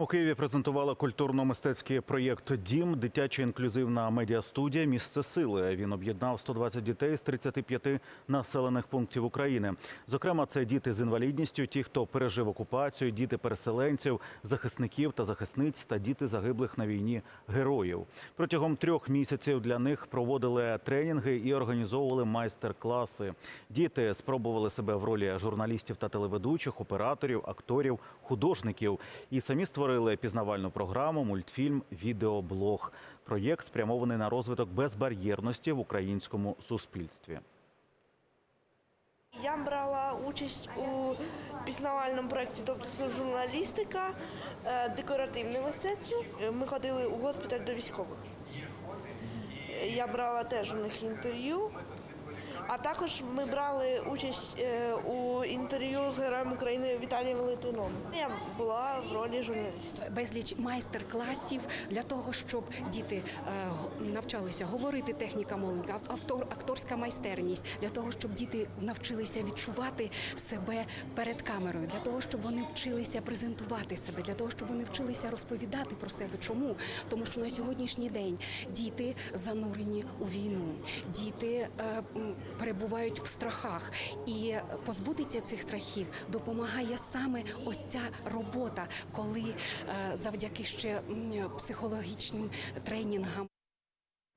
У Києві презентувала культурно-мистецький проєкт Дім, дитяча інклюзивна медіастудія Місце сили. Він об'єднав 120 дітей з 35 населених пунктів України. Зокрема, це діти з інвалідністю, ті, хто пережив окупацію, діти переселенців, захисників та захисниць та діти загиблих на війні героїв. Протягом трьох місяців для них проводили тренінги і організовували майстер-класи. Діти спробували себе в ролі журналістів та телеведучих, операторів, акторів, художників і самі створили пізнавальну програму, мультфільм, відеоблог. Проєкт спрямований на розвиток безбар'єрності в українському суспільстві. Я брала участь у пізнавальному проєкті, тобто це журналістика, е, декоративне мистецтво. Ми ходили у госпіталь до військових. Е, Я брала теж у них інтерв'ю. А також ми брали участь е, у інтерв'ю з героєм України Віталієм Литвином. Я була в ролі журналіста. безліч майстер-класів для того, щоб діти е, навчалися говорити техніка мовлення, автор, акторська майстерність, для того, щоб діти навчилися відчувати себе перед камерою, для того, щоб вони вчилися презентувати себе, для того, щоб вони вчилися розповідати про себе. Чому? Тому що на сьогоднішній день діти занурені у війну, діти е, перебувають в страхах, і позбутися цих страхів допомагає саме оця ця робота, коли е, завдяки ще психологічним тренінгам.